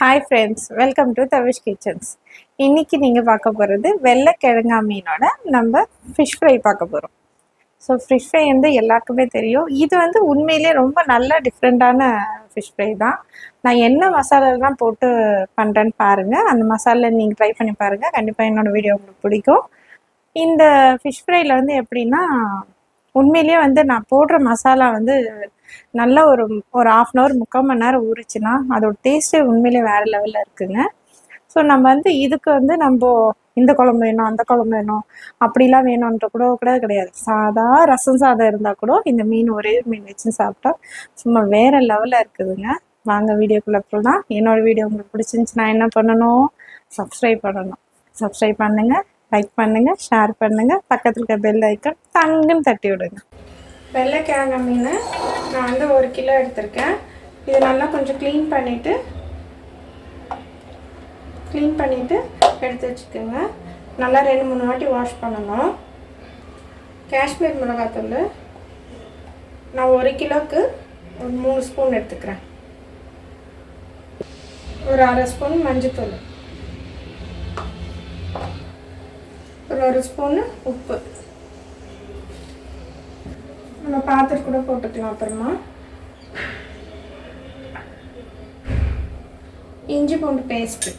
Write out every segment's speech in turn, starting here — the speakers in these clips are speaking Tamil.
Hi friends welcome to Tavish kitchens இன்றைக்கி நீங்கள் பார்க்க போகிறது வெள்ளை கிழங்கா மீனோட நம்ம ஃபிஷ் ஃப்ரை பார்க்க போகிறோம் ஸோ ஃபிஷ் ஃப்ரை வந்து எல்லாருக்குமே தெரியும். இது வந்து உண்மையிலே ரொம்ப நல்ல டிஃப்ரெண்ட்டான ஃபிஷ் ஃப்ரை தான். நான் என்ன மசாலாலாம் போட்டு பண்ணுறேன்னு பாருங்கள் அந்த மசாலா நீங்கள் ட்ரை பண்ணி பாருங்கள் கண்டிப்பாக என்னோட வீடியோ உங்களுக்கு பிடிக்கும். இந்த ஃபிஷ் ஃப்ரையில் வந்து எப்படின்னா உண்மையிலேயே வந்து நான் போடுற மசாலா வந்து நல்லா ஒரு ஒரு ஆஃப் அன் ஹவர் முக்கால் மணி நேரம் ஊறிச்சுன்னா அதோட டேஸ்ட்டே உண்மையிலேயே வேறு லெவலில் இருக்குங்க. ஸோ நம்ம வந்து இதுக்கு வந்து நம்ம இந்த குழம்பு வேணும் அந்த குழம்பு வேணும் அப்படிலாம் வேணுன்ற கூட கூட கிடையாது. சாதா ரசம் சாதம் இருந்தால் கூட இந்த மீன் ஒரே மீன் வச்சு சாப்பிட்டா சும்மா வேறு லெவலில் இருக்குதுங்க. வாங்க வீடியோக்குள்ளே போகலாம் என்னோடய வீடியோ உங்களுக்கு பிடிச்சிருந்துச்சுன்னா என்ன பண்ணணும்? சப்ஸ்கிரைப் பண்ணணும். சப்ஸ்கிரைப் பண்ணுங்கள் லைக் பண்ணுங்கள் ஷேர் பண்ணுங்கள் பக்கத்தில் இருக்க பெல் ஐக்கன் தங்குன்னு தட்டி விடுங்க. வெள்ளைக்கிழங்கு மீன் நான் வந்து ஒரு கிலோ எடுத்திருக்கேன். இது நல்லா கொஞ்சம் க்ளீன் பண்ணிவிட்டு க்ளீன் பண்ணிவிட்டு எடுத்து வச்சுக்கோங்க. நல்லா ரெண்டு மூணு வாட்டி வாஷ் பண்ணணும். காஷ்மீர் மிளகாத்தூள் நான் ஒரு கிலோவுக்கு ஒரு மூணு ஸ்பூன் எடுத்துக்கிறேன். ஒரு அரை ஸ்பூன் மஞ்சத்தூள் ஒரு ஒரு ஸ்பூனு உப்பு. நம்ம பார்த்துட்டு கூட போட்டுக்கலாம் அப்புறமா. இஞ்சி பூண்டு பேஸ்ட்டு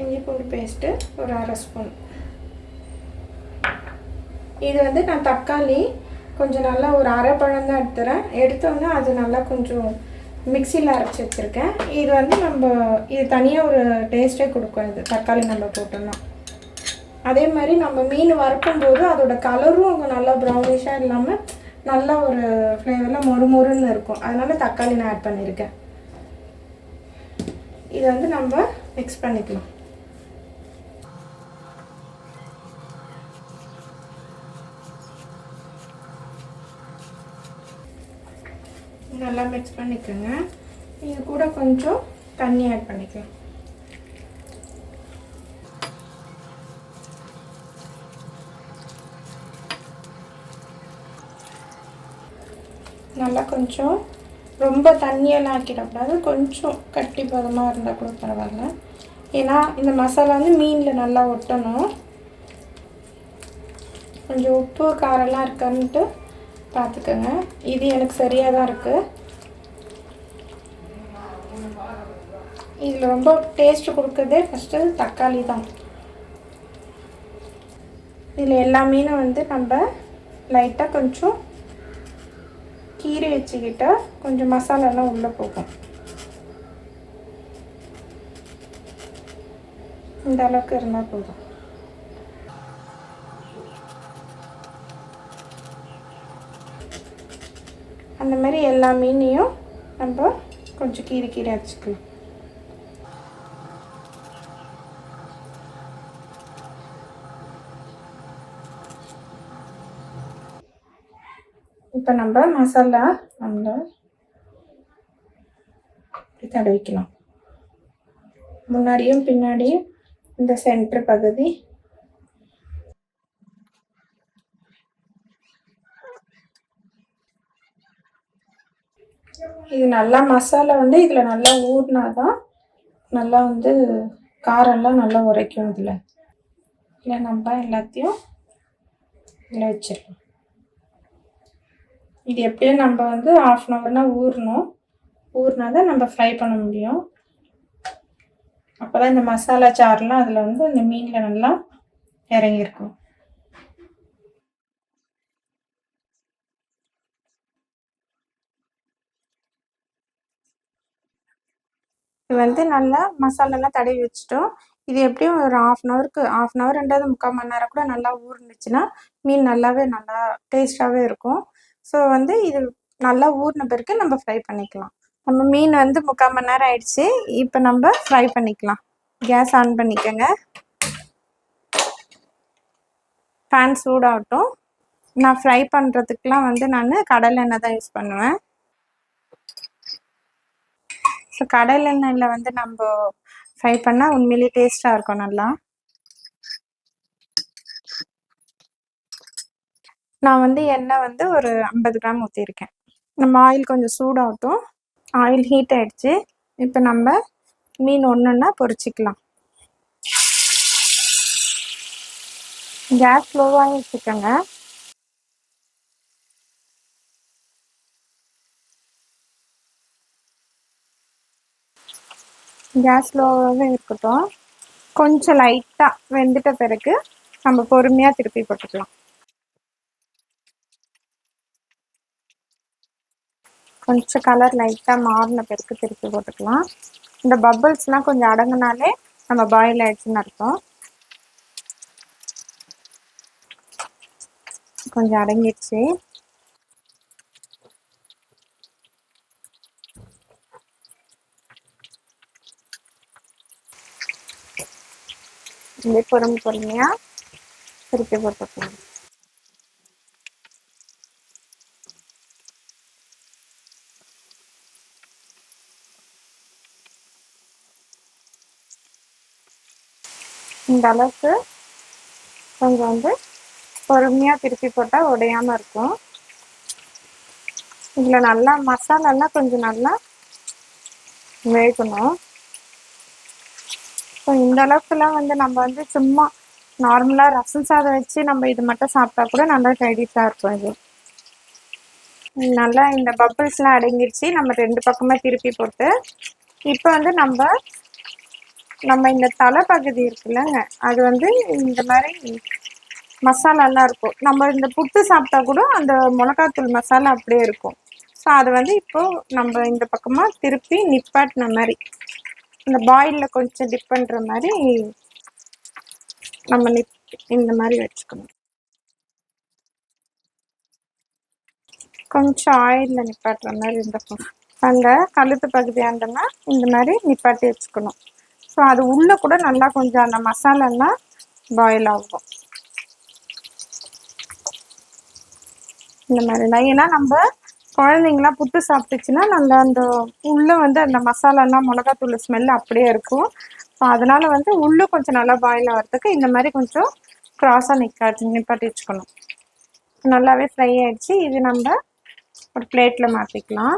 இஞ்சி பூண்டு பேஸ்ட்டு ஒரு அரை ஸ்பூன். இது வந்து நான் தக்காளி கொஞ்சம் நல்லா ஒரு அரை பழம் தான் எடுத்துறேன். எடுத்தோன்னே அது நல்லா கொஞ்சம் மிக்சியில் அரைச்சி வச்சுருக்கேன். இது வந்து நம்ம இது தனியாக ஒரு டேஸ்ட்டே கொடுக்கும். இது தக்காளி நம்ம போட்டோம்னா. அதே மாதிரி நம்ம மீன் வறுக்கும்போது அதோட கலரும் அங்கே நல்லா ப்ரௌனிஷாக இல்லாமல் நல்ல ஒரு ஃப்ளேவரில் மொறு மொறுன்னு இருக்கும். அதனால் தக்காளி நான் ஆட் பண்ணியிருக்கேன் இதை வந்து நம்ம மிக்ஸ் பண்ணிக்கலாம். நல்லா மிக்ஸ் பண்ணிக்கோங்க. இது கூட கொஞ்சம் தண்ணி ஆட் பண்ணிக்கலாம். நல்லா கொஞ்சம் ரொம்ப தண்ணியெல்லாம் ஆக்கிடக்கூடாது கொஞ்சம் கட்டி பதமாக இருந்தால் கூட பரவாயில்ல. ஏன்னா இந்த மசாலா வந்து மீனில் நல்லா ஒட்டணும். கொஞ்சம் உப்பு காரெல்லாம் இருக்கான்ட்டு பார்த்துக்கோங்க இது எனக்கு சரியாக தான் இருக்குது இதில் ரொம்ப டேஸ்ட் கொடுக்குறதே ஃபஸ்ட்டு தக்காளி தான். இதில் எல்லா மீனும் வந்து நம்ம லைட்டாக கொஞ்சம் கீரை வச்சுக்கிட்டால் கொஞ்சம் மசாலாலாம் உள்ளே போகும். இந்த அளவுக்கு இருந்தால் போதும். அந்த மாதிரி எல்லா மீனையும் நம்ம கொஞ்சம் கீரை கீரை வச்சுக்கலாம் இப்போ நம்ம மசாலா நம்ம தடவிக்கலாம் முன்னாடியும் பின்னாடியும் இந்த சென்டர் பகுதி. இது நல்லா மசாலா வந்து இதில் நல்லா ஊறினா தான் நல்லா வந்து காரெல்லாம் நல்லா உரைக்கும் இதில் இல்லை நம்ம எல்லாத்தையும் இதில் வச்சிடலாம். இது எப்படியும் நம்ம வந்து ஆஃப் அன் ஹவர்னா ஊறணும். ஊறினா தான் நம்ம ஃப்ரை பண்ண முடியும். அப்போ தான் இந்த மசாலா சாறுலாம் அதில் வந்து இந்த மீனில் நல்லா இறங்கியிருக்கும். இது வந்து நல்லா மசாலாலாம் தடவி வச்சுட்டோம். இது எப்படியும் ஒரு ஆஃப் அன் ஹவருக்கு ஆஃப் அன் ஹவர் ரெண்டாவது முக்கால் மணி நேரம் கூட நல்லா ஊறினுச்சுன்னா மீன் நல்லாவே நல்லா டேஸ்டாகவே இருக்கும். ஸோ வந்து இது நல்லா ஊறின பிறகு நம்ம ஃப்ரை பண்ணிக்கலாம். நம்ம மீன் வந்து முக்கால் மணி நேரம் ஆயிடுச்சு. இப்போ நம்ம ஃப்ரை பண்ணிக்கலாம். கேஸ் ஆன் பண்ணிக்கோங்க. பேன் சூடாகட்டும். நான் ஃப்ரை பண்ணுறதுக்குலாம் வந்து நான் கடலை எண்ணெய் தான் யூஸ் பண்ணுவேன். ஸோ கடலெண்ணெயில் வந்து நம்ம ஃப்ரை பண்ணால் உண்மையிலேயே டேஸ்ட்டாக இருக்கும் நல்லா. நான் வந்து எண்ணெய் வந்து ஒரு ஐம்பது கிராம் ஊற்றிருக்கேன் நம்ம ஆயில் கொஞ்சம் சூடாகட்டும். ஆயில் ஹீட் ஆகிடுச்சு இப்போ நம்ம மீன் ஒன்றுன்னா பொரிச்சிக்கலாம். கேஸ் ஸ்லோவாகி வச்சுக்கோங்க கேஸ் ஸ்லோவாகவே இருக்கட்டும். கொஞ்சம் லைட்டாக வெந்துட்ட பிறகு நம்ம பொறுமையாக திருப்பி போட்டுக்கலாம். கொஞ்சம் கலர் லைட்டாக மாறின பிறகு திருப்பி போட்டுக்கலாம். இந்த பப்பிள்ஸ்லாம் கொஞ்சம் அடங்குனாலே நம்ம பாயில் ஆயிடுச்சுன்னு அர்த்தம். கொஞ்சம் அடங்கிடுச்சு. இப்படி பொறுமை பொறுமையாக திருப்பி போட்டுக்கலாம். இந்த அளவுக்கு கொஞ்சம் வந்து பொறுமையாக திருப்பி போட்டால் உடையாம இருக்கும். இதில் நல்லா மசாலாலாம் கொஞ்சம் நல்லா வேகணும். ஸோ இந்த அளவுக்குலாம் வந்து நம்ம வந்து சும்மா நார்மலாக ரசம் சாதம் வச்சு நம்ம இது மட்டும் சாப்பிட்டா கூட நல்லா டைடிஷாக இருக்கும் இது. நல்லா இந்த பப்பிள்ஸ்லாம் அடங்கிடுச்சு நம்ம ரெண்டு பக்கமே திருப்பி போட்டு இப்போ வந்து நம்ம நம்ம இந்த தலைப்பகுதி இருக்குல்லங்க அது வந்து இந்த மாதிரி மசாலாலாம் இருக்கும். நம்ம இந்த புட்டு சாப்பிட்டா கூட அந்த மிளகாத்தூள் மசாலா அப்படியே இருக்கும். ஸோ அதை வந்து இப்போது நம்ம இந்த பக்கமாக திருப்பி நிப்பாட்டின மாதிரி இந்த பாயிலில் கொஞ்சம் டிப் பண்ணுற மாதிரி நம்ம நிப் இந்த மாதிரி வச்சுக்கணும். கொஞ்சம் ஆயிலில் நிப்பாட்டுற மாதிரி இருந்தப்போ அந்த கழுத்து பகுதி ஆண்டனா இந்த மாதிரி நிப்பாட்டி வச்சுக்கணும். ஸோ அது உள்ளே கூட நல்லா கொஞ்சம் அந்த மசாலாலாம் பாயில் ஆகும். இந்த மாதிரி தான். ஏன்னா நம்ம குழந்தைங்களாம் புட்டு சாப்பிட்டுச்சுன்னா நல்லா அந்த உள்ளே வந்து அந்த மசாலாலாம் மிளகாத்தூள் ஸ்மெல் அப்படியே இருக்கும். ஸோ அதனால் வந்து உள்ளே கொஞ்சம் நல்லா பாயில் ஆகிறதுக்கு இந்த மாதிரி கொஞ்சம் க்ராஸாக நிற்காது நிப்பாட்டி வச்சுக்கணும். நல்லாவே ஃப்ரை ஆகிடுச்சு இது நம்ம ஒரு பிளேட்டில் மாற்றிக்கலாம்